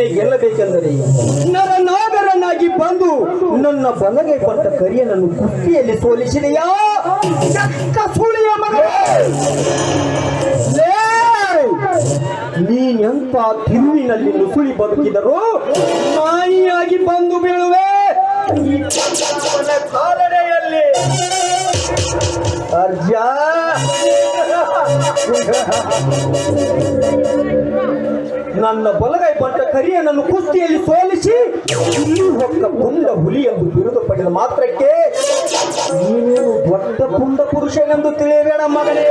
ಪೃಥ್ವಿಯನ್ನೇ ಗೆಲ್ಲಬೇಕೆಂದರೆ ನರನಾಗರನಾಗಿ ಬಂದು ನನ್ನ ಬಲಗೈ ಕೊಟ್ಟ ಕರಿಯನನ್ನು ಕುಸ್ತಿಯಲ್ಲಿ ಸೋಲಿಸಿದೆಯಾ? ಸುಳಿಯ ಮಗನೇ! ನೀನೆಂತ ತಿರುವಿನಲ್ಲಿ ನುಸುಳಿ ಬದುಕಿದರು ನಾಯಿಯಾಗಿ ಬಂದು ಬೀಳುವೆ. ಕಾಲನೆಯಲ್ಲಿ. ಅರ್ಜ! ನನ್ನ ಬಲಗೈ ಪಟ್ಟ ಕರಿಯನನ್ನು ಕುಸ್ತಿಯಲ್ಲಿ ಸೋಲಿಸಿ, ಇಲ್ಲಿ ಹೊಕ್ಕ ಪುಂಡ ಹುಲಿ ಎಂದು ಬಿರುದು ಪಡೆದ ಮಾತ್ರಕ್ಕೆ ನೀನೇನು ದೊಡ್ಡ ಪುಂಡ ಪುರುಷನೆಂದು ತಿಳಿಯಬೇಡ ಮಗನೇ.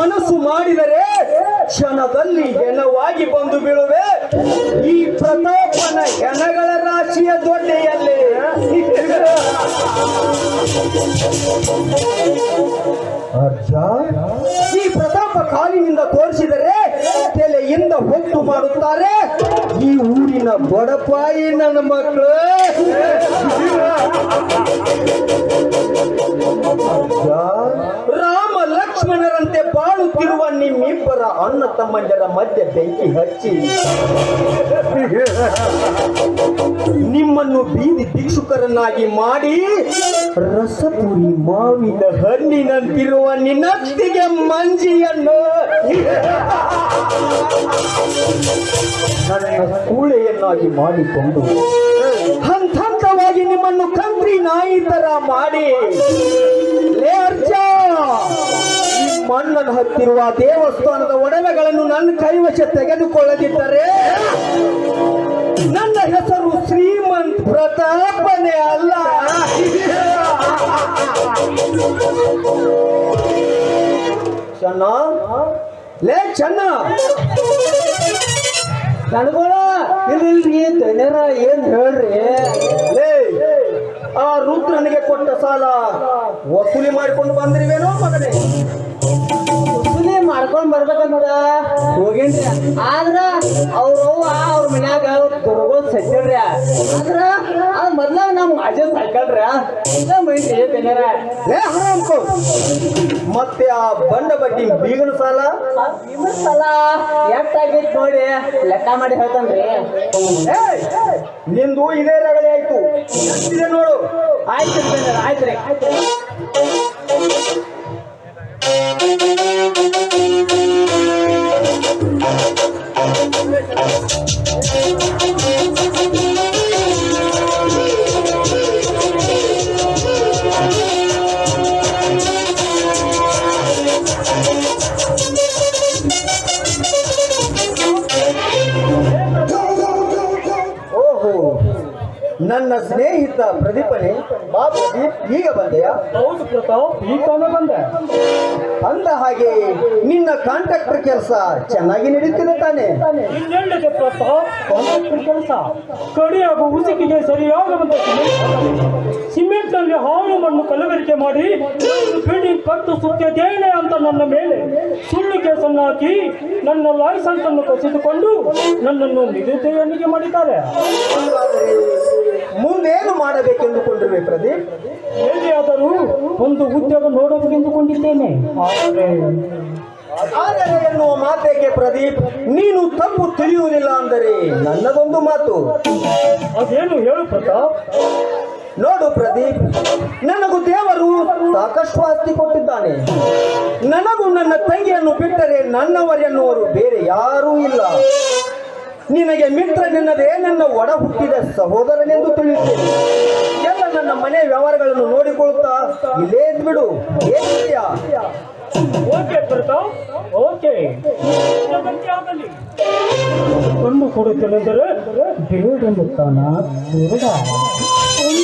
ಮನಸ್ಸು ಮಾಡಿದರೆ ಕ್ಷಣದಲ್ಲಿ ಹೆಣವಾಗಿ ಬಂದು ಬೀಳುವೆ. ಈ ಪ್ರತಾಪನ ಹೆಣಗಳ ರಾಶಿಯ ದೊಡ್ಡೆಯಲ್ಲಿ. ಅರ್ಜ? ಪ್ರತಾಪ ಕಾಲಿನಿಂದ ತೋರಿಸಿದರೆ ತಲೆಯಿಂದ ಹೊತ್ತು ಮಾಡುತ್ತಾರೆ. ಈ ಊರಿನ ಬಡಪಾಯಿ ನನ್ನ ಮಕ್ಕಳು. ರಾಮ ಲಕ್ಷ್ಮಣರಂತೆ ಬಾಳುತ್ತಿರುವ ನಿಮ್ಮಿಬ್ಬರ ಅಣ್ಣ ತಮ್ಮಂದರ ಮಧ್ಯೆ ಬೆಂಕಿ ಹಚ್ಚಿ. ನಿಮ್ಮನ್ನು ಬೀದಿ ಭಿಕ್ಷುಕರನ್ನಾಗಿ ಮಾಡಿ ರಸಪುರಿ ಮಾವಿನ ಹಣ್ಣಿನಂತಿರುವ ನಿನ್ನತ್ತಿಗೆ ಮಂಜಿಯನ್ನು. ಕೂಳೆಯನ್ನಾಗಿ ಮಾಡಿಕೊಂಡು ಹಂತ ಹಂತವಾಗಿ ನಿಮ್ಮನ್ನು ಕಂತ್ರಿ ನಾಯಿ ತರ ಮಾಡಿ ಮಣ್ಣನ್ನು ಹತ್ತಿರುವ ದೇವಸ್ಥಾನದ ಒಡವೆಗಳನ್ನು ನನ್ನ ಕೈವಶ ತೆಗೆದುಕೊಳ್ಳದಿದ್ದರೆ ನನ್ನ ಹೆಸರು ಶ್ರೀಮಂತ್ ಪ್ರತಾಪನೇ ಅಲ್ಲ. ಚೆನ್ನ, ಲೇ ಚೆನ್ನ, ನನಗೋಳ ಏನ್ ಹೇಳ್ರಿ? ಆ ರುದ್ರನಿಗೆ ಕೊಟ್ಟ ಸಾಲ. ವಸೂಲಿ ಮಾಡಿಕೊಂಡು ಬಂದಿರುವೇನೋ ಮಗನೇ? ಮಾಡ್ಕೊಂಡ್ ಬರ್ಬೇಕಂತ ಹೋಗೇನ್ರಿ? ಆದ್ರ ಅವ್ರ ಅವ್ರ ಮನ್ಯಾಗ ದುರ್ಗೋದ್ ಸಜ್ಜಲ್ರಿ ಆದ್ರ ಅದ್ ಮೊದ್ಲ ನಮ್ ಅಜ್ಜ ಸಾಯ್ಕಲ್ರಿ ಮೈತ್ರಿ ಏ ಮತ್ತೆ ಆ ಬಂಡ ಬಗ್ಗೆ ಬೀಗನ ಸಾಲ? ಸಾಲ ಎಷ್ಟಾಗೈತ್ ನೋಡಿ ಲೆಕ್ಕ ಮಾಡಿ ಹೇಳ್ತಾನ್ರಿ! ನಿಂದು ಇದೇ ರಗಳೆ ಆಯ್ತು. ನೋಡು? ಆಯ್ತು ಆಯ್ತು ಆಯ್ತ್ರಿ. ಪ್ರದೀಪನೇ ಬಾ ಪ್ರದೀಪ್ ಈಗ ಬಂದೆಯಾ? ಹೌದು ಪ್ರತಾಪ್ ಈ ಕಾಲ ಬಂದೆ. ಅಂದ ಹಾಗೆ ನಿನ್ನ ಕಾಂಟ್ರಾಕ್ಟರ್ ಕೆಲಸ ಚೆನ್ನಾಗಿ ನಡೀತಿದೆ ತಾನೆ. ಇನ್ನೆಲ್ಲದೆ ಪ್ರತಾಪ್? ಕಾಂಟ್ರಾಕ್ಟರ್ ಕೆಲಸ ಕಡಿ ಹಾಗೂ ಉಸುಕಿಗೆ ಸರಿಯಾಗುವಂತ ನಲ್ಲಿ ಹಾಳು ಮಣ್ಣು ಕಲಬೆರಿಕೆ ಮಾಡಿ ಬಿಲ್ಡಿಂಗ್ ಕಟ್ಟು ಸುತ್ತಿದ್ದೇನೆ ಅಂತ ನನ್ನ ಮೇಲೆ ಸುಳ್ಳು ಕೇಸನ್ನು ಹಾಕಿ ನನ್ನ ಲೈಸೆನ್ಸ್ ಅನ್ನು ಕಸಿದುಕೊಂಡು ನನ್ನನ್ನು ನಿರುದ್ಯೋಗಿಗೆ ಮಾಡಿದ್ದಾರೆ. ಮುಂದೇನು ಮಾಡಬೇಕೆಂದುಕೊಂಡಿರುವೆ ಪ್ರದೀಪ್? ಆದರೂ ಒಂದು ಉದ್ಯೋಗ ನೋಡಬೇಕೆಂದುಕೊಂಡಿದ್ದೇನೆ ಆದರೆ ಆದರೆ ಎನ್ನುವ ಮಾತೇಕೆ ಪ್ರದೀಪ್? ನೀನು ತಪ್ಪು ತಿಳಿಯುವುದಿಲ್ಲ ಅಂದರೆ ನನ್ನದೊಂದು ಮಾತು. ಅದೇನು ಹೇಳು ಪ್ರತಾಪ್? ನೋಡು ಪ್ರದೀಪ್, ನನಗೂ ದೇವರು ಸಾಕಷ್ಟು ಆಸ್ತಿ ಕೊಟ್ಟಿದ್ದಾನೆ. ನನಗೂ ನನ್ನ ತಂಗಿಯನ್ನು ಬಿಟ್ಟರೆ ನನ್ನವರೆನ್ನುವರು ಬೇರೆ ಯಾರೂ ಇಲ್ಲ. ನಿನಗೆ ಮಿತ್ರನೆನ್ನದೇ ನನ್ನ ಒಡ ಹುಟ್ಟಿದ ಸಹೋದರನೆಂದು ತಿಳಿಯುತ್ತೇನೆ. ಎಲ್ಲ ನನ್ನ ಮನೆ ವ್ಯವಹಾರಗಳನ್ನು ನೋಡಿಕೊಳ್ಳುತ್ತಾ ಇಲ್ಲೇ ಇದ್ಬಿಡು. ಏನಿದೆಯಾ ಓಕೆ ಕೊಡುತ್ತೇನೆಂದರೆ ಬೇಡೆನ್ನುತ್ತಾನ ಕುರುಡ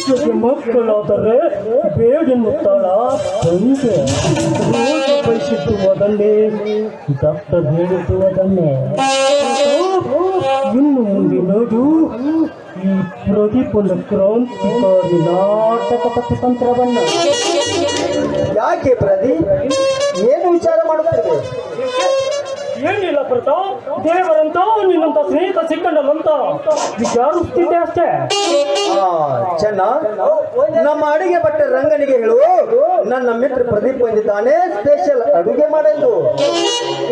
ಜೊತೆ ಮಕ್ಕಳಾದರೆ ಬೇಡೆನ್ನುತ್ತಾಳ ತಂದೆ ರೋಗ ಬಯಸಿತು ಅದನ್ನೇ ದಪ್ಪ ಬೇಡಿತು ಅದನ್ನೇ. ಇನ್ನು ಮುಂದಿನದು ಈ ಪ್ರತಿಫಲ ಕ್ರಾಂತಿಕಾರಿ ನಾಟಕ ಪಥತಂತ್ರವನ್ನು ಯಾಕೆ ಪ್ರದೀಪ್? ಏನು ವಿಚಾರ ಮಾಡುತ್ತೇವೆ ಏನಿಲ್ಲ ಪ್ರತಾಪ್ ದೇವರಂತ ನಿನ್ನಂತ ಸ್ನೇಹಿತ ಸಿಕ್ಕಂಡಲ್ಲಂತ. ವಿಚಾರಿಸ್ತಿದ್ದೆ ಅಷ್ಟೇ? ಆ, ಚೆನ್ನ ನಮ್ಮ ಅಡುಗೆ ಬಟ್ಟೆ ರಂಗನಿಗೆ ಹೇಳು. ನನ್ನ ಮಿತ್ರ ಪ್ರದೀಪ್ ಬಂದಿದ್ದಾನೆ ಸ್ಪೆಷಲ್ ಅಡುಗೆ ಮಾಡಲು.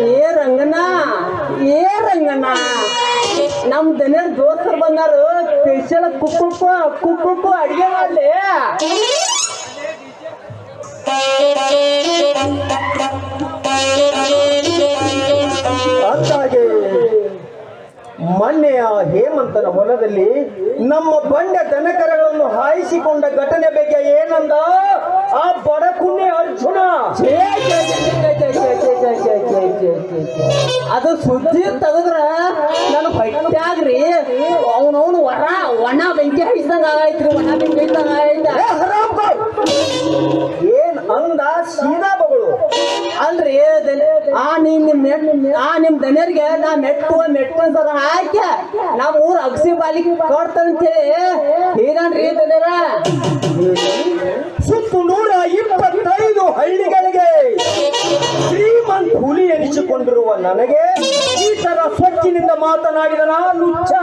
ಏ ರಂಗನ ಏ ರಂಗನ ನಮ್ ದನ ದೋಸ್ತರು ಬಂದಾರು ಸ್ಪೆಷಲ್ ಕುಕ್ಕು ಕುಕ್ಕು ಅಡುಗೆ ಮಾಡ್ಲಿ. ಮೊನ್ನೆಯ ಹೇಮಂತನ ಹೊಲದಲ್ಲಿ ನಮ್ಮ ಬಂಡೆ ದನಕರಗಳನ್ನು ಹಾಯಿಸಿಕೊಂಡ ಘಟನೆ ಬಗ್ಗೆ ಏನಂದ ಆ ಬಡಕುಣ್ಣೆ ಅರ್ಜುನ ಅದು ಸುದ್ದಿ ತೆಗದ್ರ ನನ್ನ ಆಗ್ರಿ ಅವನವನು ಒಣ ಒಣ ಬೆಂಕಿ ಹಾಯಿಸಿದಾಗ ಆಯ್ತು ಒಣ ಬೆಂಕಿ ಹಾಯಿಸಿದಾಗ ಆಯ್ತು ಅಂದ ಸೀದಾ ಬಗಳು. ಅಲ್ರಿ ದನ- ಆ ನಿಮ್ ನಿಮ್ ಆ ನಿಮ್ ದನಿಯರಿಗೆ ನಾ ಮೆಟ್ಟು ಮೆಟ್ಟು ಅಂತ ಹಾಕ್ಯ ನಮ್ ಊರ್ ಅಗಸಿ ಬಾಲಿಗೆ ಕೊಡ್ತಂತೇಳಿ ಹೀಗನ್ರಿ ದನಿಯರ? ಸುತ್ತು ನೂರ ಇಪ್ಪತ್ತೈದು ಹಳ್ಳಿಗಳಿಗೆ ಶ್ರೀಮಂತ್ ಹುಲಿ ಎನಿಸಿಕೊಂಡಿರುವ ನನಗೆ ಈ ತರ ಸ್ವಚ್ಛನಿಂದ ಮಾತನಾಡಿದ ನಾ ನುಚ್ಚ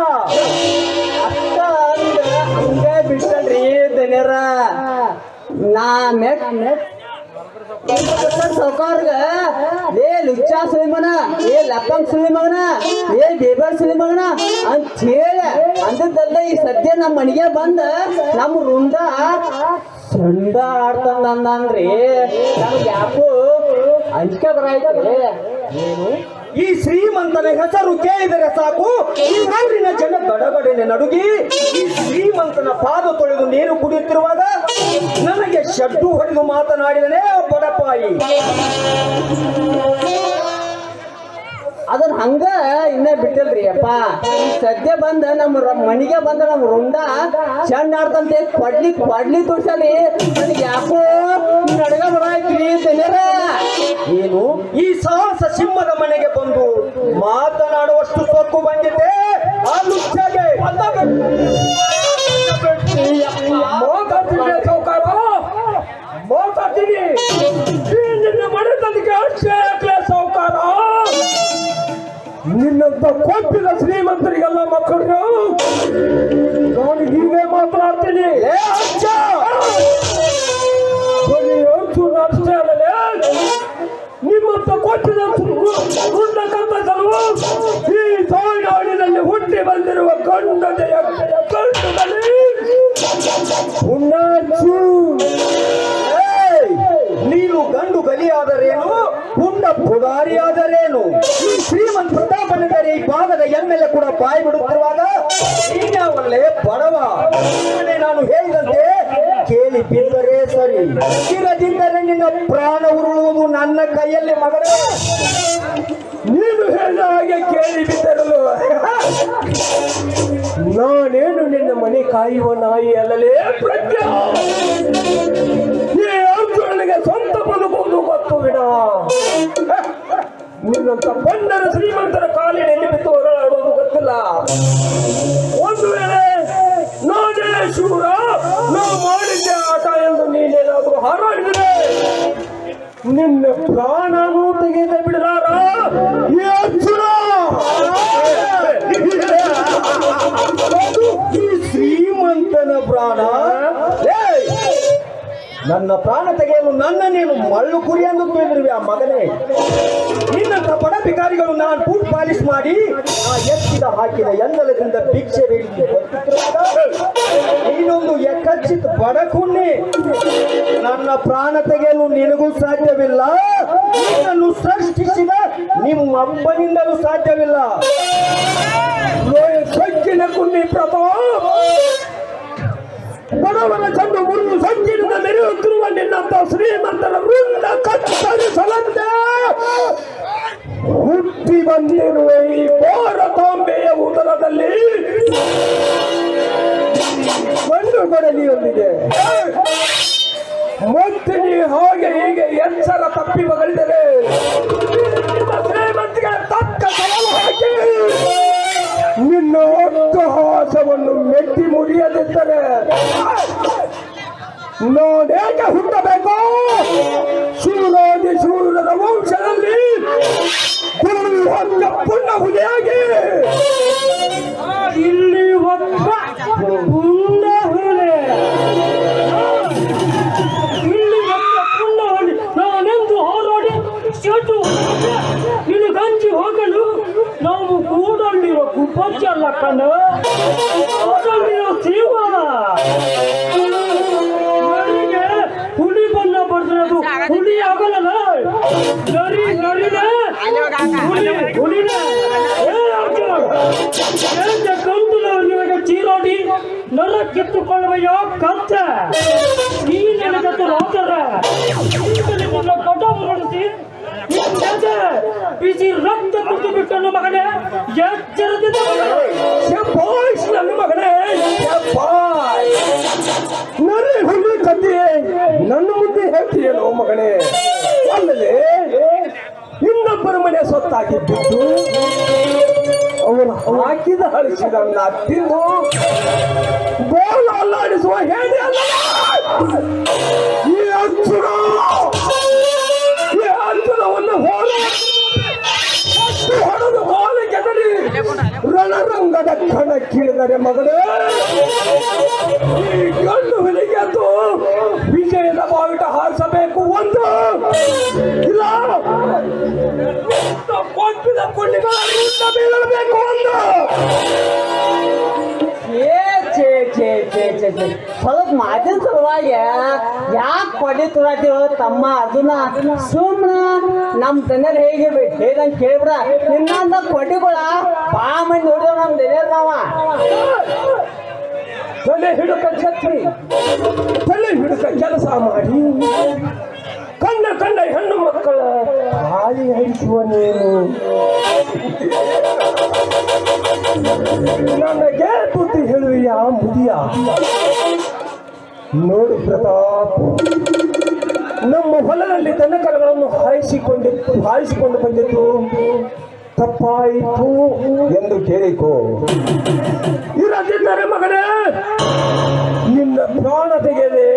ಅಕ್ಕ ಅಂದ ಹಂಗೆ ಬಿಟ್ಟಲ್ರಿ ದನಿಯರ? ನಾ ಮೆಟ್. ಸೌಕಾರ್ಗ ಏ ಲುಚ್ಚಾ ಸುಳಿ ಮಗನ ಏ ಲಪ್ಪಂಗ್ ಸುಳಿ ಮಗನ ಏ ಬೇಬರ್ ಸುಳಿ ಮಗನ ಅಂತ ಹೇಳಿ ಅಂದದ್ದಲ್ಲ ಈ ಸದ್ಯ ನಮ್ಮ ಮನೆಗೆ ಬಂದ ನಮ್ಮ ರುಂಡ ಸಂಡ ಆಡ್ತಂದ ಅಂದ್ರಿ ನಮ್ಗೆ ಯಾಕೋ ಅಂಜಿಕೆ ಬರಾಯ್ತು ಈ ಶ್ರೀಮಂತನ ಹೆಸರು ಕೇಳಿದರೆ ಸಾಕು. ಈ ಊರಿನ ಜನ ಗಡಗಡನೆ ನಡುಗಿ ಈ ಶ್ರೀಮಂತನ ಪಾದ ತೊಳೆದು ನೀರು ಕುಡಿಯುತ್ತಿರುವಾಗ ನನಗೆ ಶಡ್ಡು ಹೊಡೆದು ಮಾತನಾಡಿದನೇ ಬಡಪಾಯಿ. ಅದನ್ನ ಹಂಗ ಇನ್ನೇ ಬಿಟ್ಟಿಲ್ರಿ ಅಪ್ಪ. ಸದ್ಯ ಬಂದ ನಮ್ಮ ಮನೆಗೆ ಬಂದ ನಮ್ಮ ರುಂಡ ಚಂದ ಆಡ್ತಂತೆ. ಕೊಡ್ಲಿ ಕೊಡ್ಲಿ ತೋರ್ಸಲಿ. ನನಗೆ ಯಾಕೋ ನಡಗ ಬರಾಯ್ತ್ರಿ ಏನು? ಈ ಸಾಹಸ ಸಿಂಹದ ಮನೆಗೆ ಬಂದು ಮಾತನಾಡುವಷ್ಟು ಸೊಕ್ಕು ಬಂದಿದೆ. ಆ ಸೌಕಾರ ಮಾತಾಡ್ತೀನಿ. ನಿನ್ನ ಮನೆ ತನಕ ಅಷ್ಟೇ ಅಷ್ಟೇ ಸಾವುಕಾರ. ನಿನ್ನಂತ ಕೊಬ್ಬಿನ ಶ್ರೀಮಂತರಿಗೆಲ್ಲ ಮಕ್ಕಳು, ನಾನು ಹೀಗೆ ಮಾತನಾಡ್ತೀನಿ ಅಷ್ಟೇ ಅಲ್ಲದೆ ನಿಮ್ಮಂತ ಕೊಬ್ಬಿನ ಉಂಡಕಂತ ಈ ತೋಳಿನಲ್ಲಿ ಹುಟ್ಟಿ ಬಂದಿರುವ ಕಂಡ ಈ ಭಾಗದ ಎಮ್ಮೆಲೆ ಕೂಡ ಬಾಯಿ ಬಿಡುತ್ತಿರುವಾಗ ನೀನ್ಯಾವಲ್ಲೇ ಬಡವ. ನಾನು ಹೇಳಿದಂತೆ ಕೇಳಿ ಬಿದ್ದರೆ ಸರಿ. ಇರದಿದ್ದರೆ ನಿನ್ನ ಪ್ರಾಣ ಉರುಳುವುದು ನನ್ನ ಕೈಯಲ್ಲಿ ಮಗನೇ. ನೀನು ಹೇಳಿದ ಹಾಗೆ ಕೇಳಿ ಬಿದ್ದರಲು ನಾನೇನು ನಿನ್ನ ಮನೆ ಕಾಯುವ ನಾಯಿ ಅಲ್ಲಲೇ ಪ್ರತ್ಯ ನನಗೆ ಸ್ವಂತ ಬದುಕುವುದು ಗೊತ್ತು ವಿನ ನಿನ್ನಂತ ಬಂಡರ ಶ್ರೀಮಂತರ ಕಾಲಿನಲ್ಲಿ ಬಿದ್ದು ಹೊರಳಾಡುವುದು ಗೊತ್ತಿಲ್ಲ ಒಂದು ವೇಳೆ ನಾನೇ ಶೂರ ನಾವು ಮಾಡಿದ್ದೆ ಆಟ ಎಂದು ನೀನೇನಾದರೂ ಹಾರಾಡಿದರೆ, ನಿನ್ನ ಪ್ರಾಣನೂ ತೆಗೆದ ಬಿಡಲಾರ ಈ ಶ್ರೀಮಂತನ ಪ್ರಾಣ! ನನ್ನ ಪ್ರಾಣ ತೆಗೆಯಲು ನನ್ನ ನೀನು ಮಳ್ಳು ಕುರಿ ಎಂದು ತಿಳಿದಿರುವೆ ಆ ಮಗನೇ. ನಿನ್ನಂತ ಬಡ ನಾನು ಬೂಟ್ ಪಾಲಿಶ್ ಮಾಡಿ ಆ ಎತ್ತಿದ ಹಾಕಿದ ಎಂದಲದಿಂದ ಭಿಕ್ಷೆ ಬೇಡಿ ಬರುತ್ತಿರುವಾಗ ನೀನೊಂದು ಎಕ್ಕಚ್ಚಿತ್ ಬಡ ಕುಣ್ಣಿ ನನ್ನ ಪ್ರಾಣ ತೆಗೆಯಲು ನಿನಗೂ ಸಾಧ್ಯವಿಲ್ಲ. ನಿನ್ನನ್ನು ಸೃಷ್ಟಿಸಿದ ನಿಮ್ಮ ಅಪ್ಪನಿಂದಲೂ ಸಾಧ್ಯವಿಲ್ಲ ಕುನ್ನಿ ಪ್ರತಾಪ್ ಬಡವರ ಚಂದು ಮುರಿದು ಸಂಚಿನಿಂದ ಮೆರೆಯುತ್ತಿರುವ ನಿನ್ನಂತ ಶ್ರೀಮಂತರ ವೃಂದ ಕತ್ತರಿಸಲಂತೆ ಹುಟ್ಟಿ ಬಂದಿರುವ ಈ ಭಾರತಾಂಬೆಯ ಉದರದಲ್ಲಿ. ಒಂದು ಕೊಡಲಿಯೊಂದಿದೆ ಮತ್ತೆ ನೀ ಹಾಗೆ ಹೀಗೆ ಎಚ್ಚರ ತಪ್ಪಿ ಬಗಳಿದರೆ ಶ್ರೀಮಂತಿಗೆ ತಕ್ಕ ಸವಾಲು ಹಾಕಿ. ನಿನ್ನ ಅಟ್ಟಹಾಸವನ್ನು ಮೆಟ್ಟಿ ಮುರಿಯದಿದ್ದರೆ ನಾನೇಕೆ ಹುಟ್ಟಬೇಕು? ಶೂರಾದಿ ಶೂರರ ವಂಶದಲ್ಲಿ ಗುರು ಹೊತ್ತ ಪುಣ್ಯ ಹುಲಿಯಾಗಿ. ಇಲ್ಲಿ ಒಬ್ಬ ಕೂಡಲ್ಲಿರೋ ಕುಪ್ಪಚ್ಚಲ್ಲ ಕಣ ಕೂಡಲ್ಲಿರೋ ಜೀವ ನರಿಗೆ ಹುಲಿ ಬಣ್ಣ ಬರ್ತದೆ ಅದು ಹುಲಿ ಆಗಲ್ಲ ನರಿ ನರಿನೇ ಹುಲಿ ಹುಲಿನೇ ನಿಮಗೆ ಚೀರಾಡಿ ನರ ಕಿತ್ತುಕೊಳ್ಳುವ ಕಂತ ಈ ನನಗತ್ತು ರಾಜರ ನಿನ್ನ ಕಟ ಮುರಳಿಸಿ ಬಿಸಿ ರಕ್ತ ಕುಡಿದು ಬಿಟ್ಟನು ಮಗನೇ. ಸೊತ್ತಾಗಿದ್ದು ಅವನು ಹಾಕಿದ ಹಳಿಸಿದನ್ನ ತಿಂದು ಬೋಲ ಅಲ್ಲಾಡಿಸುವ ಹೇಳಿ ಅಲ್ಲ ಈ ಅರ್ಜುನ ಈ ಅರ್ಜುನವನ್ನು ಹೋಲ. ಹೊಡೆದು ಹೋಲಿ ಕೆದರಿ ರಣರಂಗದ ಕಣ ಕೀಳಿದರೆ ಮಗಳೇ, ಈ ಗಂಡು ವಿಜಯದ ಬಾವಿಟ ಹಾರಿಸಬೇಕು ಒಂದು. ಇಲ್ಲ ಕೊಂಪಿದ ಕೊಂಡಿಗಳ ಬೀಳಬೇಕು ಅಂತ ಸ್ವಲ್ಪ ಮಾತಿನ ಸಲುವಾಗಿ ಯಾಕೆ ಕೊಡಿ ತುರಾತೀವ ತಮ್ಮ ಅದನ್ನ ಸುಮ್ಮನ ನಮ್ಮ ದನರ್ ಹೇಗೆ ಹೇಗಂತ ಕೇಳ್ಬಿಡ. ನಿನ್ನ ಕೊಡಿಗಳ ಬಾ ಮಂದಿ ನೋಡಿದ ನಮ್ಮ ದನರ್ ನಾವ. ತಲೆ ಹಿಡುಕ ಛತ್ರಿ. ತಲೆ ಹಿಡುಕ ಕೆಲಸ ಮಾಡಿ. ಕಂಡ ಕಂಡ ಹೆಣ್ಣು ಮಕ್ಕಳ ಹಾಲಿ ಹರಿಸುವ ನೀನು ನನಗೆ ಬುದ್ಧಿ ಹೇಳುವೆಯ ಮುದಿಯ. ನೋಡು ಪ್ರತಾಪ್, ನಮ್ಮ ಹೊಲದಲ್ಲಿ ದನಕರಗಳನ್ನು ಹಾಯಿಸಿಕೊಂಡಿತ್ತು ಹಾಯಿಸಿಕೊಂಡು ಬಂದಿತ್ತು ತಪ್ಪಾಯಿತು ಎಂದು ಕೇಳಿಕೋ. ಇರದಿದ್ದರೆ ಮಗನೇ, ನಿನ್ನ ಪ್ರಾಣ ತೆಗೆದೆ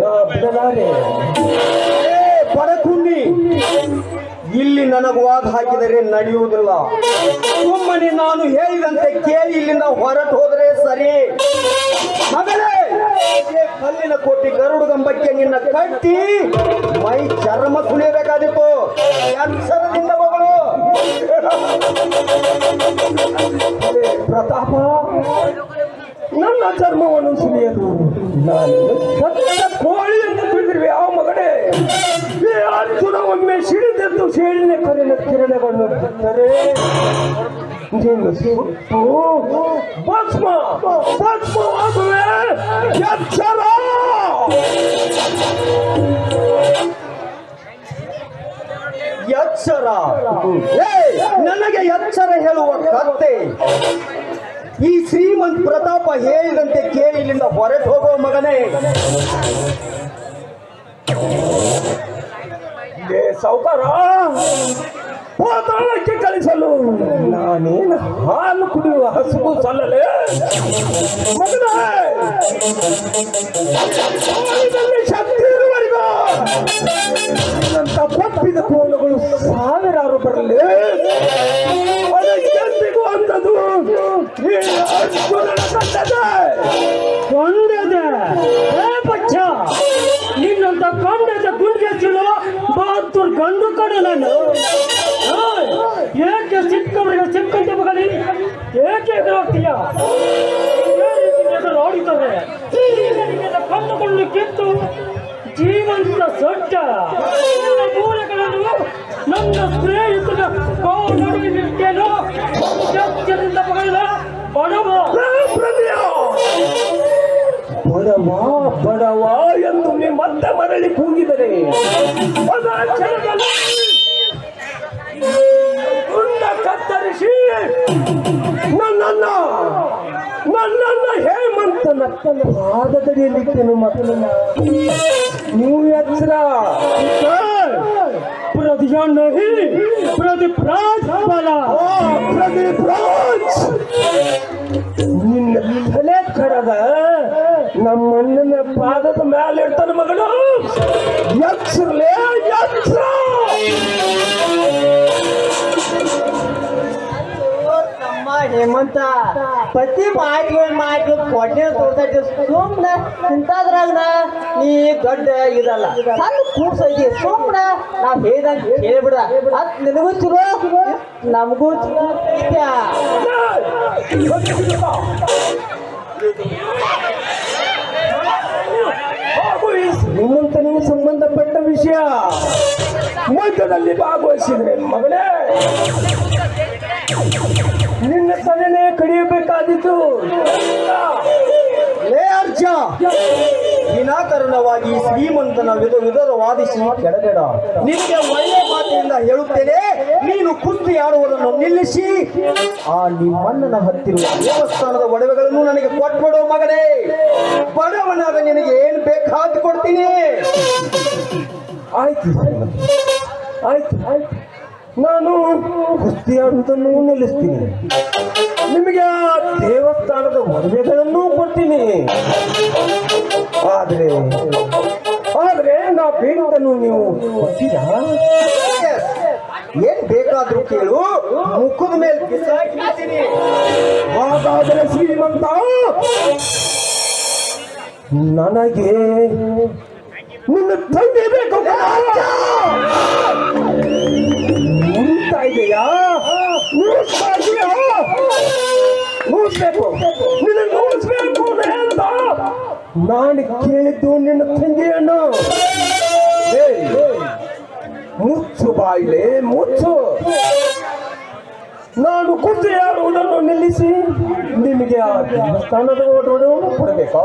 ನಾ ಬಿಡಲಾರೆ. ಪಡಕುಂಡಿ ಇಲ್ಲಿ ನನಗೆ ವಾದ ಹಾಕಿದರೆ ನಡೆಯುವುದಿಲ್ಲ. ಸುಮ್ಮನೆ ನಾನು ಹೇಳಿದಂತೆ ಕೇಳಿ ಇಲ್ಲಿಂದ ಹೊರಟು ಹೋದರೆ ಸರಿ. ಕಲ್ಲಿನ ಕೋಟಿ ಗರುಡು ಗಂಬಕ್ಕೆ ನಿನ್ನ ಕಟ್ಟಿ ಮೈ ಚರ್ಮ ಕುಳಿಯಬೇಕಾದಿತ್ತು ಅಕ್ಷರದಿಂದ ಮಗಳು ಪ್ರತಾಪ ನನ್ನ ಚರ್ಮವನ್ನು ಸುಲಿಯಲು ನಾನು ಕೋಳಿ ಎಂದು ತಿಳಿದಿರುವೆ. ಯಾವ ಮಗಡೆ ಈ ಅರ್ಜುನ, ಒಮ್ಮೆ ಸಿಡಿದೆದ್ದು ಸೇಡಿನ ಕರೆನ ಕಿರಣಗಳನ್ನು ಬಿಟ್ಟರೆ ಎಚ್ಚರ. ಎಚ್ಚರ. ನನಗೆ ಎಚ್ಚರ ಹೇಳುವ ಕತ್ತೆ ಈ ಶ್ರೀಮಂತ್ ಪ್ರತಾಪ ಹೇಳಿದಂತೆ ಕೇಳಿ ಇಲ್ಲಿಂದ ಹೊರಟು ಹೋಗೋ ಮಗನೇ. ಸಾವುಕಾರ, ಪಾತಾಳಕ್ಕೆ ಕಳಿಸಲು ನಾನೇನು ಹಾಲು ಕುಡಿಯುವ ಹಸುಗು ಸಲ್ಲಲೆ? ಶಕ್ತಿ ಕೊಪ್ಪಿದ ಕೋಲುಗಳು ಸಾವಿರಾರು ಬರಲಿ. ಕೊಂಡದ ಏ ಬಚ್ಚ ನಿನ್ನಂತ ಕೊಂಡದ ಗುಂಡೆಚ್ಚಲು ಬಹದ್ದೂರ್ ಗಂಡು ಕಡೆ ನಾನು ಏಕೆ ಸಿಕ್ಕವ್ರಿಗೆ ಸಿಕ್ಕಂತ ಮಗನಿ ಏಕೆ ಎದುರಾಗ್ತೀಯ ಆಡಿದ್ದಾರೆ ಕಣ್ಣುಗಳನ್ನು ಕಿತ್ತು ಜೀವಂತ ಸೊಟ್ಟ ಮೂಲೆಗಳನ್ನು ನನ್ನ ಸ್ನೇಹಿತನ ಕಾವು ನಡುವೆ ನಿಲ್ತೇನೋ ಮಗಳ ಬಡವ ಬಡವ ಬಡವ ಎಂದು ಮತ್ತೆ ಮರಳಿ ಕೂಗಿದರೆ ಕತ್ತರಿಸಿ ನನ್ನನ್ನ ನನ್ನನ್ನ ಹೇಮಂತನ ಪಾದದಡಿಯಲ್ಲಿಟ್ಟೆನು ಮಕ್ಕಳನ್ನ ನೀವು ಎಚ್ಚರ ರಾಜ್ ಬಲ. ಆ ಪ್ರದೀಪ್ ರಾಜ್ ನಿನ್ನ ತಲೆ ಕಡದ ನಮ್ಮ ಅಣ್ಣನ ಪಾದದ ಮೇಲೆ ಇರ್ತಾನೆ ಯಕ್ಷ ಎಚ್ಚರಲೇ ಎಚ್ಚರ. ಹೇಮಂತ ಪ್ರತಿ ಮಾತಿಗೆ ಮಾತು ಕೊಡ್ನೆ ತೋರ್ಸೈತಿ ಸುಮ್ಮನೆ ಇಂಥದ್ರಾಗ ನೀ ದೊಡ್ಡ ಇದಲ್ಲ. ಸಣ್ಣ ಕೂಡ್ಸೈತಿ ಸುಮ್ಮನೆ ನಾವ್ ಹೇಳ್ದಂಗೆ ಹೇಳ್ಬಿಡ ಅದ್ ನಿನಗೂ ಚಲೋ, ನಮಗೂ ಚಲೋ ಶ್ರೀಮಂತನಿಗೆ ಸಂಬಂಧಪಟ್ಟ ವಿಷಯ ಮಧ್ಯದಲ್ಲಿ ಭಾಗವಹಿಸಿದ್ರೆ ಮಗಳೇ. ನಿನ್ನ ತಲೆನೇ ಕಡಿಯಬೇಕಾದೀತು. ಲೇ ಅರ್ಜ ವಿನಾಕಾರಣವಾಗಿ ಶ್ರೀಮಂತನ ವಿಧ ವಿಧದ ವಾದಿಸಿ ಕೆಡಬೇಡ. ನಿಮಗೆ ಒಳ್ಳೆ ಮಾತಿನಿಂದ ಹೇಳುತ್ತೇನೆ ನೀನು ಕುಸ್ತಿ ಆಡುವುದನ್ನು ನಿಲ್ಲಿಸಿ. ಆ ನಿಮ್ಮಣ್ಣನ ಹತ್ತಿರುವ ದೇವಸ್ಥಾನದ ಒಡವೆಗಳನ್ನು ನನಗೆ ಕೊಟ್ಬಿಡು ಮಗನೇ. ಬಡವನಾದ ನಿನಗೆ ಏನ್ ಬೇಕಾದ್ ಕೊಡ್ತೀನಿ. ಆಯ್ತು ಆಯ್ತು ಆಯ್ತು. ನಾನು ಕುಸ್ತಿ ಆಡುವುದನ್ನು ನಿಲ್ಲಿಸ್ತೀನಿ. ನಿಮಗೆ ಆ ದೇವಸ್ಥಾನದ ಒಡವೆಗಳನ್ನು ಕೊಡ್ತೀನಿ. ಆದರೆ ಆದರೆ ನಾ ಬೇಡುವುದನ್ನು ನೀವು ಕೊಡ್ತೀರಾ? ಏನ್ ಬೇಕಾದ್ರೂ ಕೇಳು. ಮುಖದ ಮೇಲೆ ಹಾಗಾದರೆ ಶ್ರೀಮಂತ ನನಗೆ ನಿನ್ನ ತಂದೆ ಬೇಕು ಮುರಿತಾ ಇದೆಯಾ ಮುರಿಸ್ತಾ ಇದೆಯಾ ಮುರಿಸ್ಬೇಕು ನಿನ್ನ ಮುರಿಸ್ಬೇಕು ಅಂತ ನಾನು ಕೇಳಿದ್ದು ನಿನ್ನ ತಂದೆಯನ್ನು ಏಯ್, ಮುಚ್ಚು ಬಾಯಿಲೆ ಮುಚ್ಚು ನಾನು ಕುಸ್ತಿ ಆಡುವುದನ್ನು ನಿಲ್ಲಿಸಿ ನಿಮಗೆ ಆ ದೇವಸ್ಥಾನದ ಓಟವನ್ನು ಕೊಡಬೇಕಾ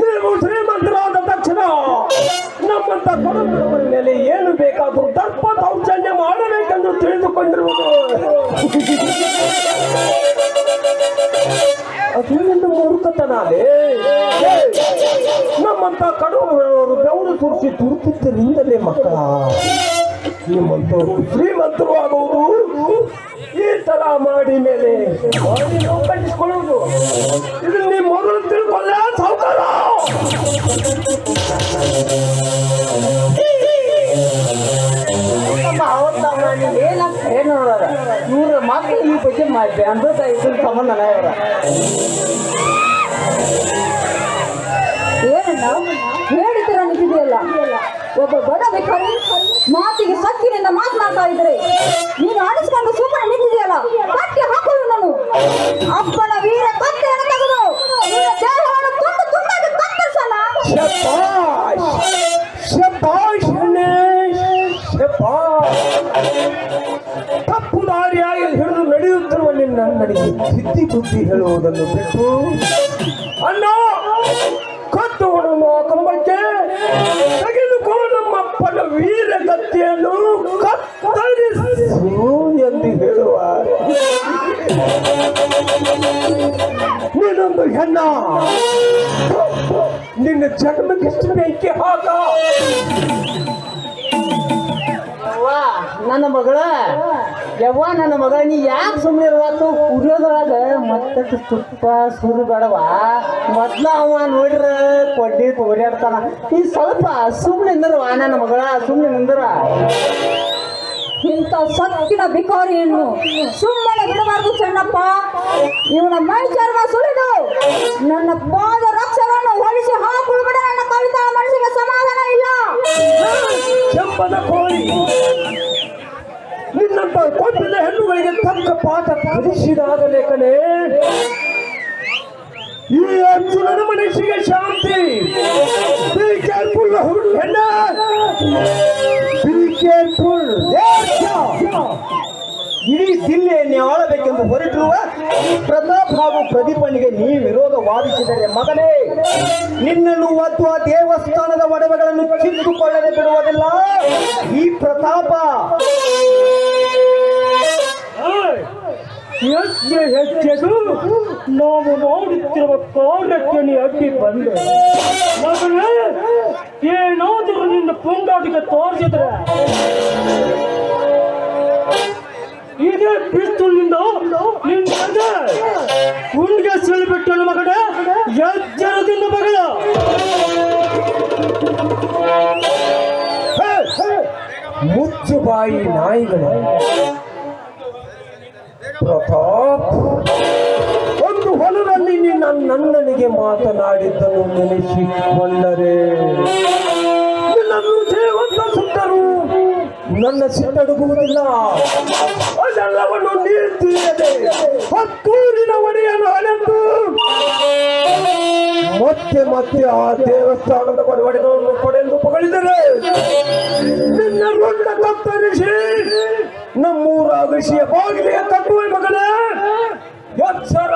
ನೀವು ಶ್ರೀಮಂತರಾದ ತಕ್ಷಣ ನಮ್ಮಂತ ಕುಟುಂಬದವರ ಮೇಲೆ ಏನು ಬೇಕಾದರೂ ದರ್ಪ ದೌರ್ಜನ್ಯ ಮಾಡಬೇಕೆಂದು ತಿಳಿದುಕೊಂಡಿರುವುದು. ಅದೇನೆಂದು ಮುರುಕತನಾದೆ ನಮ್ಮಂತ ಕಡುವರು ಬೆವರು ತುರಿಸಿ ತುರುಕಿದ್ದರಿಂದಲೇ ಮಕ್ಕಳ. ಶ್ರೀಮಂತರು ಶ್ರೀಮಂತರು ಆಗುವುದು ತರ ಮಾಡಿ ಮೇಲೆ. ಮಾಡಿ ಇದು ಸಾವುಕಾರ ನಮ್ಮ ನೋಡೋದ ಇವ್ರ ಈ ಬಗ್ಗೆ ಮಾಡಿದೆ ಅಂತ ಇದ್ರ ಸಂಬಂಧ ಇವ್ರ ಏನು ಒಬ್ಬ ಬಡ ಬೇಕಾದ್ರೆ ಮಾತಿಗೆ ಸತ್ತಿನಿಂದ ಮಾತನಾಡ್ತಾ ಇದ್ರೆ ನೀನು ಆಡಿಸ್ಕೊಂಡು ಸುಮ್ಮನೆ ನಿಂತಿದೆಯಲ್ಲ ಕಟ್ಟಿ ಹಾಕೋದು ನಾನು ಅಪ್ಪನ ವೀರ ಕತ್ತೆಯನ್ನು ತೆಗೆದು ನಿನ್ನ ದೇಹವನ್ನು ತುಂಡು ತುಂಡಾಗಿ ಕತ್ತರಿಸಲ್ಲ. ತಪ್ಪು ದಾರಿಯಾಗಿ ಹಿಡಿದು ನಡೆಯುತ್ತಿರುವ ನಿನ್ನ ನನಗೆ ಸಿದ್ಧಿ ಬುದ್ಧಿ ಹೇಳುವುದನ್ನು ಬಿಟ್ಟು ಅಣ್ಣ ಕತ್ತು ಹೊಡೆಯುವ ಕಂಬಕ್ಕೆ ಅಪ್ಪನ ವೀರ ಗತ್ತಿಯನ್ನು ಕತ್ತರಿಸು ಎಂದು ಹೇಳುವ ನೀನೊಂದು ಹೆಣ್ಣ. ನಿನ್ನ ಜನ್ಮಕ್ಕಿಷ್ಟು ಬೆಂಕಿ ಹಾಕ ನನ್ನ ಮಗಳ ಯವ್ವ ನನ್ನ ಮಗಳ ನೀ ಯಾಕೆ ಸುಮ್ಮನೆ ಇರುವತ್ತು ಕುಡಿಯೋದ್ರಾಗ ಮತ್ತೆ ತುಪ್ಪ ಸುರು ಬೇಡವ? ಮೊದ್ಲ ಅವ ನೋಡ್ರ ಕೊಡ್ಡಿ ಓಡಾಡ್ತಾನ ಈ ಸ್ವಲ್ಪ ಸುಮ್ಮನೆ ನಿಂದ್ರವಾ ನನ್ನ ಮಗಳ ಸುಮ್ಮನೆ ನಿಂದ್ರ. ಇಂಥ ಸತ್ತಿನ ಹೆಣ್ಣು ಸುಮ್ಮನೆ ಬಿಡಬಾರ್ದು ಚೆನ್ನಪ್ಪ. ಇವನ ಮೈ ಚರ್ಮ ಸುಳಿದು ನನ್ನ ಪಾದ ರಕ್ಷವನ್ನು ಹೊಲಿಸಿ ಹಾಕಲು ಬಿಡ ನನ್ನ ಕವಿತಾ ಮನಸ್ಸಿಗೆ ಸಮಾಧಾನ ಇಲ್ಲ. ಚಪ್ಪದ ಕೋಳಿ. ನಿನ್ನಂತ ಕೊಟ್ಟಿದ ಹೆಣ್ಣುಗಳಿಗೆ ತಕ್ಕ ಪಾಠ ಪಾಲಿಸಿದಾದ ಲೇಖನೆ ಈ ಅರ್ಜುನನ ಮನಸ್ಸಿಗೆ ಶಾಂತಿ. ಹೆಣ್ಣ. ಇಡೀ ಜಿಲ್ಲೆಯನ್ನೇ ಆಳಬೇಕೆಂದು ಹೊರಟಿರುವ ಪ್ರತಾಪ್ ಹಾಗೂ ಪ್ರದೀಪನಿಗೆ ನೀ ವಿರೋಧ ವಾದಿಸಿದರೆ ಮಗನೇ, ನಿನ್ನನ್ನು ಒತ್ತುವ ದೇವಸ್ಥಾನದ ಒಡವೆಗಳನ್ನು ಕಿತ್ತುಕೊಳ್ಳದೆ ಬಿಡುವುದಿಲ್ಲ. ಈ ಪ್ರತಾಪ ಹೆಜ್ಜೆ ಹೆಜ್ಜೆಗೂ ನಾವು ನೋಡುತ್ತಿರುವ ಕಾಲಕ್ಕೆ ನೀ ಅಡ್ಡಿ ಬಂದೆ. ಮಗಳೇ, ಏನಾದರೂ ನಿನ್ನ ಪುಂಡಾಟಿಗೆ ತೋರಿಸಿದ್ರೆ? ಇದೇ ಪಿಸ್ತೂಲಿನಿಂದ ನಿನ್ನ ಗುಂಡಿಗೆ ಸಿಳ್ಬಿಟ್ಟನು ಮಗಡೆ ಎಚ್ಚರದಿಂದ ಮಗಳ. ಮುಚ್ಚು ಬಾಯಿ ನಾಯಿಗಳು. ಒಂದು ಹೊಲದಲ್ಲಿ ನಿನ್ನ ನನ್ನನಿಗೆ ಮಾತನಾಡಿದ್ದನು ನೆನೆಸಿಕೊಂಡರೆ. ನನ್ನ ಸಿಟ್ಟಡುಗುವುದಿಲ್ಲ ಅದೆಲ್ಲವನ್ನು ನೀರು ತಿಳಿಯದೆ ಹತ್ತೂರಿನ ಒಡೆಯನ್ನು ಅಲೆಂದು. ಮತ್ತೆ ಮತ್ತೆ ಆ ದೇವಸ್ಥಾನದ ಬಡವಡೆಗಳನ್ನು ಕೊಡೆಂದು ಪಗಳಿದರೆ ನಿನ್ನ ರುಂಡ ಕತ್ತರಿಸಿ ನಮ್ಮೂರ ವಿಷಯ ಬಾಗಿಲಿಗೆ ತಟ್ಟುವ ಮಗನ, ಎಚ್ಚರ.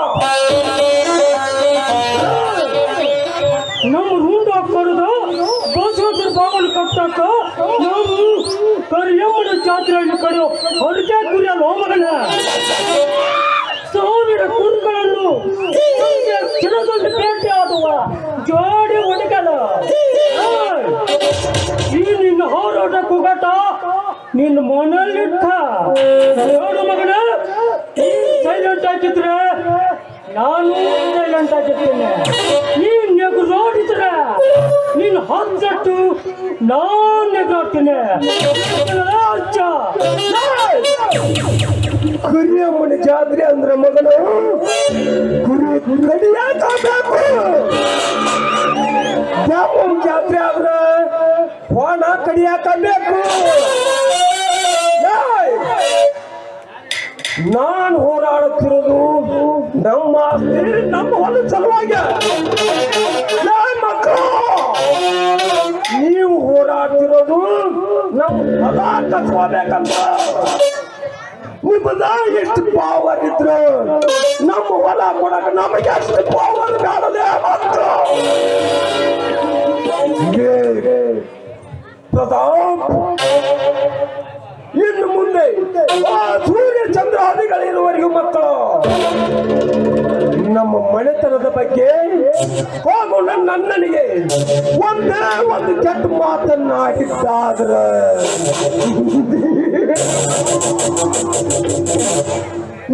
ನಮ್ಮ ರೂಂಡ ಕರೆದ ಬಸವದ್ರ ಬಾಗಲು ಕಟ್ಟಕ್ಕ. ನಾವು ಕರಿಯಮ್ಮನ ಜಾತ್ರೆಯಲ್ಲಿ ಕಡೆಯೋ ಹೊರಗೆ ಕುರಿಯಲ್ಲ ಮಗನ? ಸಾವಿರ ಕುರುಗಳನ್ನು ಚಿರದಲ್ಲಿ ಭೇಟಿ ಆಗುವ ಜೋಡಿ ಹುಡುಗಲ ಈ ನಿನ್ನ ಹೋರಾಟ ಕೂಗಾಟ ನಿನ್ನ ಮನಲ್ಲಿಟ್ಟ ನೋಡು ಮಗನ? ಸೈಲೆಂಟ್ ಆಗಿದ್ರೆ ನಾನು ಸೈಲೆಂಟ್ ಆಗಿರ್ತೇನೆ ನೀನ್ ನೆಗರೋಡಿದ್ರೆ ನೀನ್ ಹಂಚಟ್ಟು ನಾನ್ ಅಜ್ಜ ಕುರಿಯ ಮನೆ ಜಾತ್ರೆ ಅಂದ್ರೆ ಮಗನು ಕುರಿ ಕಡಿಯಾಕಬೇಕು ಜಾತ್ರೆ ಆದ್ರೆ ಹೋಣ ಕಡಿಯಾಕಬೇಕು ನಾನು ಹೋರಾಡುತ್ತಿರೋದು ನಮ್ಮ ಆಸ್ತಿ ನಮ್ಮ ಹೊಲ ಸಲುವಾಗಿ. ಮಕ್ಕಳು. ನೀವು ಹೋರಾಡ್ತಿರೋದು ನಮ್ಮ ಹೊಲ ಕಟ್ಕೋಬೇಕಂತ ನಿಮ್ಮದಾಗ ಎಷ್ಟು ಪಾವರ್ ಇದ್ರು ನಮ್ಮ ಹೊಲ ಕೊಡಕ ನಮಗೆ ಅಷ್ಟು ಪವರ್ ಕಾಣದೆ ಪ್ರತಾಪ್ ಮುಂದೆ ಆ ಸೂರ್ಯ ಚಂದ್ರಾದಿಗಳಿರುವವರೆಗೂ ಮಕ್ಕಳು, ನಮ್ಮ ಮನೆತನದ ಬಗ್ಗೆ ಹೋಗು ನನ್ನ ಒಂದೇ ಒಂದು ಕೆಟ್ಟ ಮಾತನ್ನಾಡಿದ್ದಾದ್ರ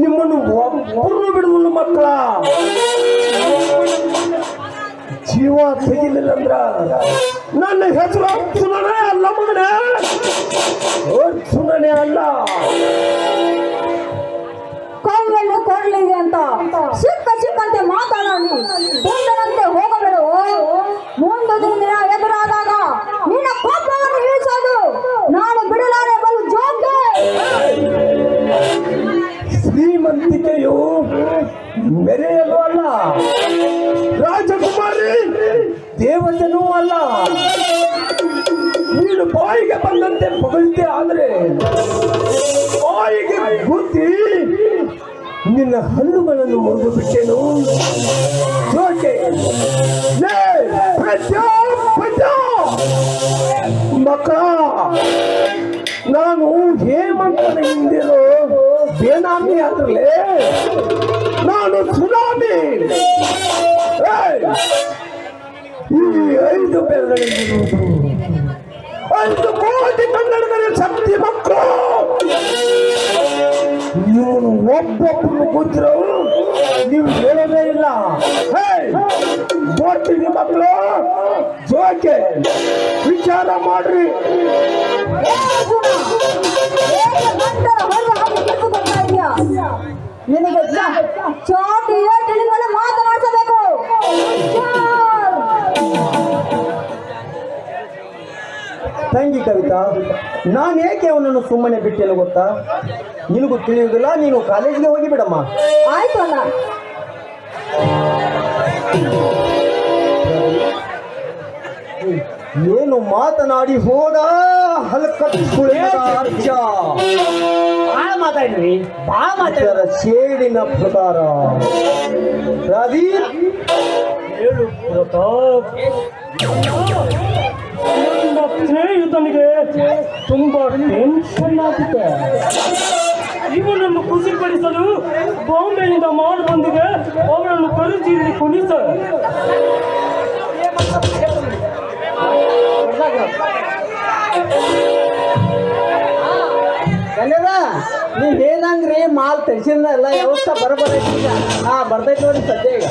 ನಿಮ್ಮನ್ನು ಒಬ್ಬರು ಬಿಡುವುದಿಲ್ಲ ಮಕ್ಕಳ. ಜೀವ ತೆಗಿಲಿಲ್ಲ ಅಂದ್ರ ನನ್ನ ಹೆಸರು ಸುನನೆ ಅಲ್ಲ ಮಗನೇ. ಸುನನೆ ಅಲ್ಲ. ಕೈಯಲ್ಲಿ ಕೊಡ್ಲಿದೆ ಅಂತ. ಸಿಕ್ಕ ಸಿಕ್ಕಂತೆ ಮಾತಾಡೋಣ. ಮುಂದನಂತೆ ಹೋಗಬೇಡ ಮುಂದೊಂದು ಬಾಯಿಗೆ ಬಂದಂತೆ ಹೊಗಳ್ತೆ ಆದ್ರೆ ಬಾಯಿಗೆ ಬುದ್ಧಿ ನಿನ್ನ ಹಲ್ಲುಗಳನ್ನು ಮುರಿದು ಬಿಟ್ಟೆನು. ಮಕ್ಕಳ ನಾನು ಹೇಮಂತನ ಹಿಂದಿರೋ ಬೇನಾಮಿ ಆದ್ರಲೇ ನಾನು ಸುನಾಮಿ! ಈ ಐದು ಬೆರಳಿರುವುದು ಐದು ಕೋಟಿ ಕನ್ನಡದಲ್ಲಿ ಶಕ್ತಿ ಮಕ್ಕಳು. ಇವನು ಒಬ್ಬೊಬ್ಬರು ಕೂತಿರೋ ನೀವು ಹೇಳೋದೇ ಇಲ್ಲ! ಬರ್ತೀನಿ ಮಕ್ಕಳು ಜೋಕೆ ವಿಚಾರ ಮಾಡ್ರಿ. ನಿನಗೆ ಚೋಟಿ ಮಾತನಾಡಿಸಬೇಕು. ತಂಗಿ ಕವಿತಾ ನಾನು ಏಕೆ ಅವನನ್ನು ಸುಮ್ಮನೆ ಬಿಟ್ಟೇನು ಗೊತ್ತಾ? ನಿನಗೂ ತಿಳಿಯುವುದಿಲ್ಲ ನೀನು ಕಾಲೇಜಿಗೆ ಹೋಗಿ ಬಿಡಮ್ಮ. ಆಯ್ತು ಅಣ್ಣ. ಏನು ಮಾತನಾಡಿ ಹೋದ ಭಾಳ ಮಾತಾಡ್ರಿ ಪ್ರಕಾರ. ಪ್ರದೀಪ್ ಹೇಳು ಪ್ರತಾಪ್. ಸ್ನೇಹಿತನಿಗೆ ತುಂಬಾ ಟೆನ್ಷನ್ ಆಗುತ್ತೆ. ಇವನನ್ನು ಖುಷಿಪಡಿಸಲು ಬಾಂಬೆಯಿಂದ ಮಾಡು ಬಂದಿದೆ ಅವರನ್ನು ಇಲ್ಲಿ ಕುಣಿಸ ಕನ್ನಡ ನೀವ್ ಏನಂಗ್ರಿ ಮಾಲ್ ತೆಗೆಸಿದ ಎಲ್ಲ ವ್ಯವಸ್ಥೆ ಬರಬರೈತಿ ಈಗ. ಹಾ, ಬರ್ತೈತಿ ನೋಡಿ ಸದ್ಯ ಈಗ.